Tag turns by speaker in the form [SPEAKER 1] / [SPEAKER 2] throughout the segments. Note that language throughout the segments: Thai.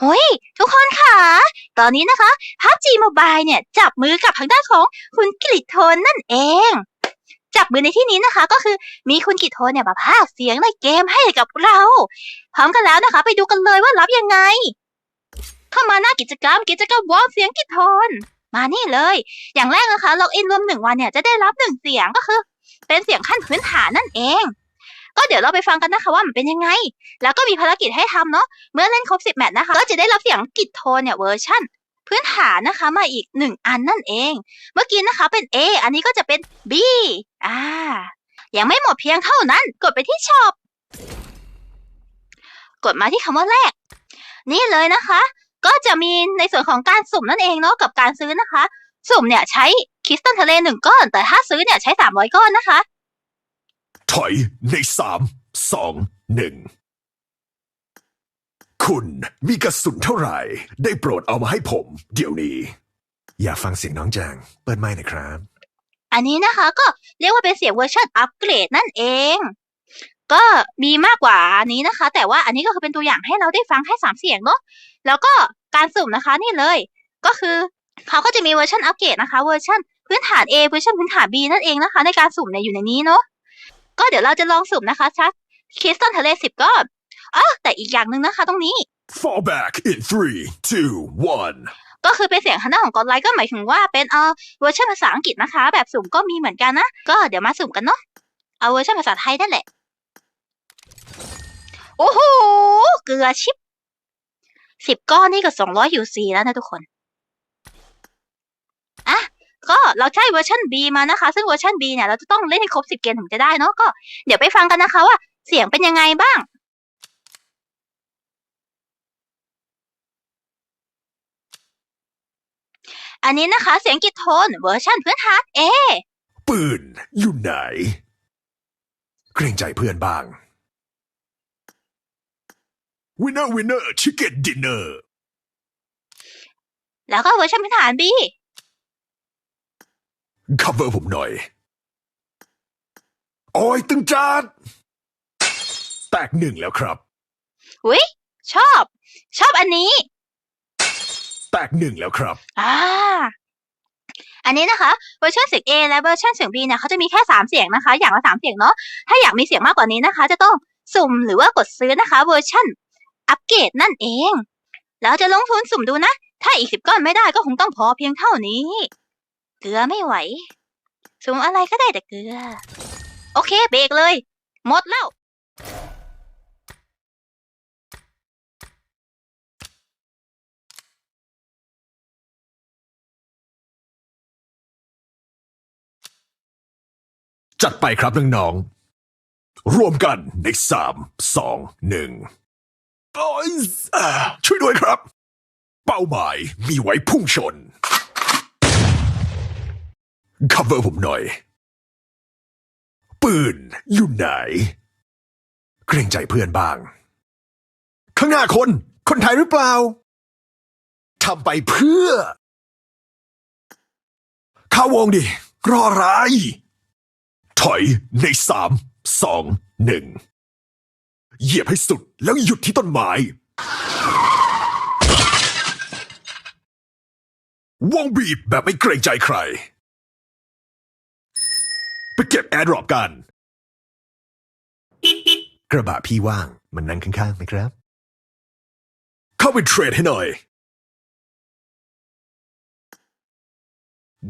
[SPEAKER 1] เฮ้ย ทุกคนค่ะ ตอนนี้นะคะ PUBG Mobile เนี่ยจับมือกับทางด้านของคุณกฤษโทนนั่นเอง จับมือในที่นี้นะคะ ก็คือมีคุณกฤษโทนเนี่ยมาพากเสียงในเกมให้กับเรา พร้อมกันแล้วนะคะ ไปดูกันเลยว่ารับยังไง เข้ามาหน้ากิจกรรมกิจกรรมวอลเสียงกฤษโทนมานี่เลย อย่างแรกนะคะล็อกอินรวมหนึ่งวันเนี่ยจะได้รับหนึ่งเสียงก็คือ เป็นเสียงขั้นพื้นฐานนั่นเอง ก็เดี๋ยวเราไปฟังกันนะคะว่ามันเป็นยังไง แล้วก็มีภารกิจให้ทำเนาะเมื่อเล่นครบ 10 แมตช์นะคะ ก็จะได้รับเสียงกิจโทนเนี่ยเวอร์ชั่นพื้นฐานนะคะมาอีกหนึ่งอันนั่นเอง เมื่อกี้นะคะเป็น A อันนี้ก็จะเป็น B อ่ายังไม่หมดเพียงเท่านั้น กดไปที่ช็อปกดมาที่คำว่าแรก นี่เลยนะคะ ก็จะมีในส่วนของการสุ่มนั่นเองเนาะกับการซื้อนะคะ สุ่มเนี่ยใช้คริสตัลทะเลหนึ่งก้อน แต่ถ้าซื้อเนี่ยใช้สามร้อยก้อนนะคะ
[SPEAKER 2] ถอยในสามสองหนึ่งคุณมีกระสุนเท่าไหร่ ได้โปรดเอามาให้ผม เดี๋ยวนี้ อยากฟังเสียงน้องแจงเปิดไมค์หน่อยครับ
[SPEAKER 1] อันนี้นะคะก็เรียกว่าเป็นเสียงเวอร์ชันอัปเกรดนั่นเอง ก็มีมากกว่าอันนี้นะคะ แต่ว่าอันนี้ก็คือเป็นตัวอย่างให้เราได้ฟังแค่สามเสียงเนาะแล้วก็การสุ่มนะคะนี่เลย ก็คือเขาก็จะมีเวอร์ชันอัปเกรดนะคะเวอร์ชันพื้นฐาน A เวอร์ชันพื้นฐาน B นั่นเองนะคะ ในการสุ่มเนี่ยอยู่ในนี้เนาะ ก็เดี๋ยวเราจะลองสุ่มนะคะชักคริสตัลทะเลสิบก้อนอ๋อแต่อีกอย่างหนึ่งนะคะตรงนี้
[SPEAKER 2] fall back in three two one
[SPEAKER 1] ก็คือเป็นเสียงทางด้านของกอดไลค์ก็หมายถึงว่าเป็นเออเวอร์ชันภาษาอังกฤษนะคะ แบบสุ่มก็มีเหมือนกันนะ ก็เดี๋ยวมาสุ่มกันเนาะเอาเวอร์ชันภาษาไทยนั่นแหละ โอ้โห เกลือชิปสิบก้อนนี่ก็สองร้อยยูซีแล้วนะทุกคนอะ ก็เราใช้เวอร์ชัน B มานะคะ ซึ่งเวอร์ชัน B เนี่ยเราจะต้องเล่นให้ครบสิบเกมถึงจะได้เนาะก็เดี๋ยวไปฟังกันนะคะว่าเสียงเป็นยังไงบ้างอันนี้นะคะ เสียงกิจโทนเวอร์ชันพื้นฐาน A
[SPEAKER 2] ปืนอยู่ไหน เกรงใจเพื่อนบ้าง winner winner chicken dinner
[SPEAKER 1] แล้วก็เวอร์ชันพื้นฐาน B
[SPEAKER 2] cover ผมหน่อย โอ้ยตึงจานแตกหนึ่งแล้วครับ
[SPEAKER 1] อุ้ยชอบ ชอบอันนี้
[SPEAKER 2] แตกหนึ่งแล้วครับ
[SPEAKER 1] อ่า อันนี้นะคะเวอร์ชันเสียง A และเวอร์ชันเสียง B เนี่ยเขาจะมีแค่สามเสียงนะคะ อย่างละสามเสียงเนาะถ้าอยากมีเสียงมากกว่านี้นะคะ จะต้องสุ่มหรือว่ากดซื้อนะคะ เวอร์ชันอัปเกรดนั่นเอง แล้วจะลงทุนสุ่มดูนะ ถ้าอีกสิบก้อนไม่ได้ก็คงต้องพอเพียงเท่านี้ เกลือไม่ไหวสุ่มอะไรก็ได้แต่เกลือ โอเค เบรกเลย หมดแล้ว
[SPEAKER 2] จัดไปครับน้องๆรวมกันในสามสองหนึ่งช่วยด้วยครับ เป้าหมายมีไว้พุ่งชน cover ผมหน่อย ปืนอยู่ไหน เกรงใจเพื่อนบ้าง ข้างหน้าคน คนไทยหรือเปล่าทำไปเพื่อ เข้าวงดิ รออะไร ถอยในสามสองหนึ่งเหยียบให้สุดแล้วหยุดที่ต้นไม้ วงบีบแบบไม่เกรงใจใคร ไปเก็บแอร์ดรอปกัน กระบะพี่ว่างมันนั่งข้างๆไหมครับ เข้าไปเทรดให้หน่อย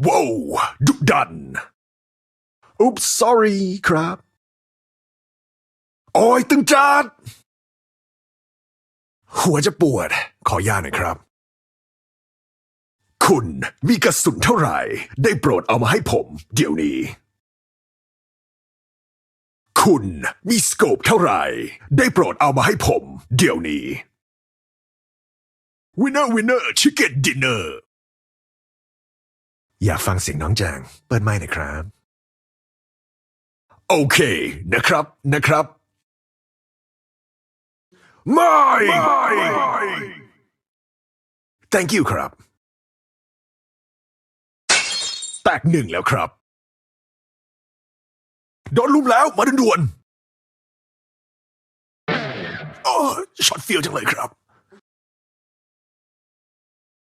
[SPEAKER 2] ว้าวดุดันอุ๊บ sorry ครับโอ้ยตึงจัดหัวจะปวด ขอยาหน่อยครับ คุณมีกระสุนเท่าไหร่ ได้โปรดเอามาให้ผม เดี๋ยวนี้ คุณมีสโคปเท่าไหร่ ได้โปรดเอามาให้ผม เดี๋ยวนี้ winner winner chicken dinner อยากฟังเสียงน้องแจง เปิดไมค์หน่อยครับ โอเค นะครับนะครับ ไม่ thank you ครับ แตกหนึ่งแล้วครับ โดนลุมแล้วมาด่วนๆโอ้ช็อตฟิลจังเลยครับ